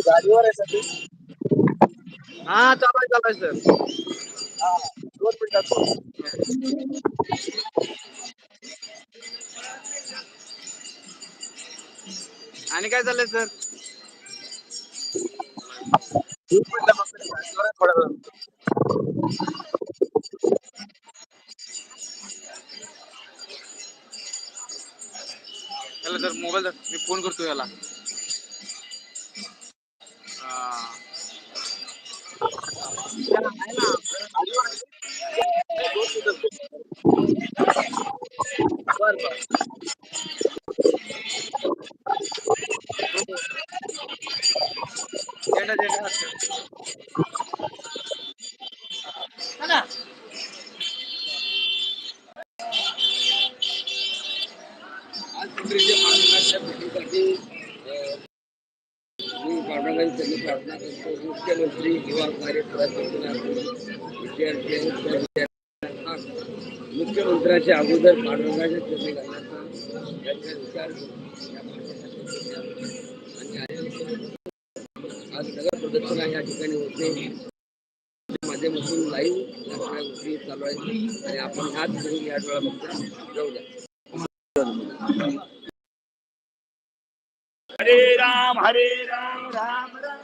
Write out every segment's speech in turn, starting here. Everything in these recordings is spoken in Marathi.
गाडीवर आहे सध्या हा चालाय चालाय सर. हा दोन मिनिटात. आणि काय चाललंय सर? दोन मिनिटं सर. मोबाईल मी फोन करतो याला. हा. त्याला करतो मुख्यमंत्री किंवा कार्य विद्यार्थी मुख्यमंत्र्याच्या अगोदर पाठवण्याच्या चरणी घालण्याचा त्यांचा विचार या आज सगळं प्रदर्शन या ठिकाणी होते. माध्यमातून लाईव्ह या सगळ्या गोष्टी चालू आहेत आणि आपण हात घेऊन या डोळा बघता जाऊ द्या. हरे राम हरे राम राम राम.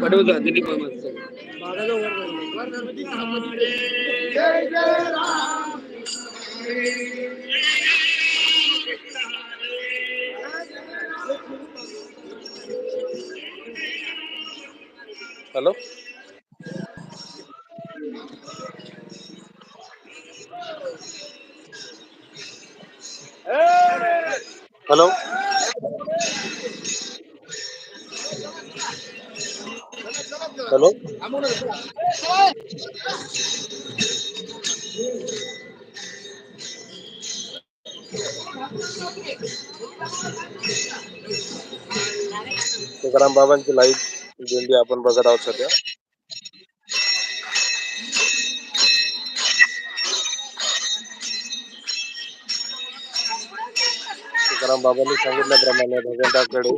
पाठवतो Dilip hello hello. Hello. Tukaram बाबांची लाईव्ह दिंडी आपण बघत आहोत सध्या तुकाराम बाबांनी सांगितल्याप्रमाणे भगवंताकडे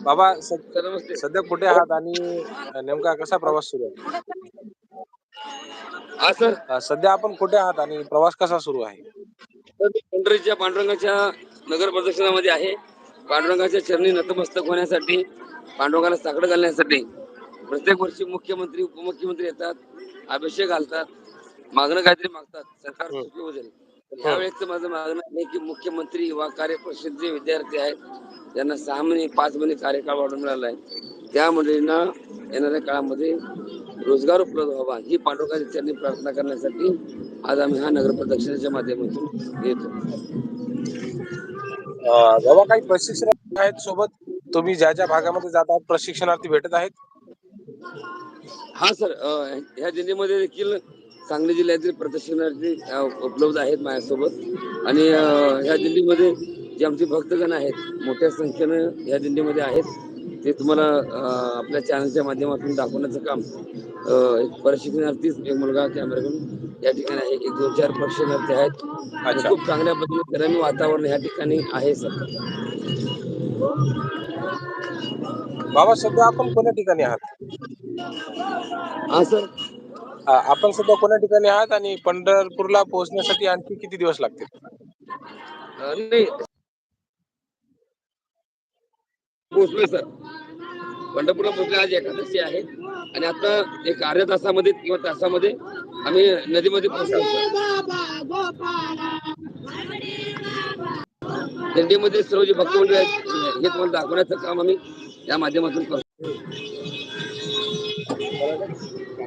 बाबा नमस्ते. सध्या कुठे आहात आणि नेमका कसा प्रवास सुरू आहे? हा सर. अ, सध्या आपण कुठे आहात आणि प्रवास कसा सुरू आहे? तर मी पंढरीच्या पांडुरंगाच्या नगर प्रदक्षिणामध्ये आहे. पांडुरंगाच्या चरणी नतमस्तक होण्यासाठी पांडुरंगाला साकडं घालण्यासाठी प्रत्येक वर्षी मुख्यमंत्री उपमुख्यमंत्री येतात अभिषेक घालतात मागणं काहीतरी मागतात सरकार सुखी होऊ माझं मागणं आहे की मुख्यमंत्री युवा कार्य परिषद जे विद्यार्थी आहेत त्यांना सहा महिने पाच महिने कार्यकाळ वाढून मिळाला आहे. त्या मंडळींना येणाऱ्या काळामध्ये रोजगार उपलब्ध व्हावा ही पांडुरंगाच्या चरणी प्रार्थना करण्यासाठी आज आम्ही हा नगर प्रदक्षिणेच्या माध्यमातून येतो. बाबा काही प्रशिक्षण आहेत सोबत? तुम्ही ज्या ज्या भागामध्ये जात आहात प्रशिक्षणार्थी भेटत आहेत? हा सर ह्या दिंडीमध्ये देखील सांगली जिल्ह्यातील प्रदर्शनार्थी उपलब्ध आहेत माझ्यासोबत. आणि ह्या दिंडीमध्ये जे आमचे भक्तगण आहेत मोठ्या संख्येनं ह्या दिंडीमध्ये आहेत ते तुम्हाला आपल्या चॅनलच्या माध्यमातून दाखवण्याचं काम एक प्रशिक्षणार्थीच एक मुलगा कॅमेरा घेऊन या ठिकाणी आहे. एक दोन चार प्रशिक्षणार्थी आहेत. आणि. खूप चांगल्या पद्धतीने ग्रामीण वातावरण ह्या ठिकाणी आहे सर बाबा सध्या आपण कोण्या ठिकाणी आहात? हा सर आपण सध्या कोण्या ठिकाणी आहात आणि पंढरपूरला पोहोचण्यासाठी आणखी किती दिवस लागतील? अ, नाही. पोहोचलोय सर. पंढरपूरला पोहोचले आज एकादशी आहे. आणि आता एक अर्ध्या तासामध्ये किंवा तासामध्ये आम्ही नदीमध्ये पोहोचलो सर. दिंडीमध्ये सर्व जे भक्त मंडळी आहेत हे तुम्हाला दाखवण्याचं काम आम्ही या माध्यमातून करतो.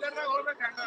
ಜನರಾಗ ಹೋಗ್ಬೇಕ ಹಂಗ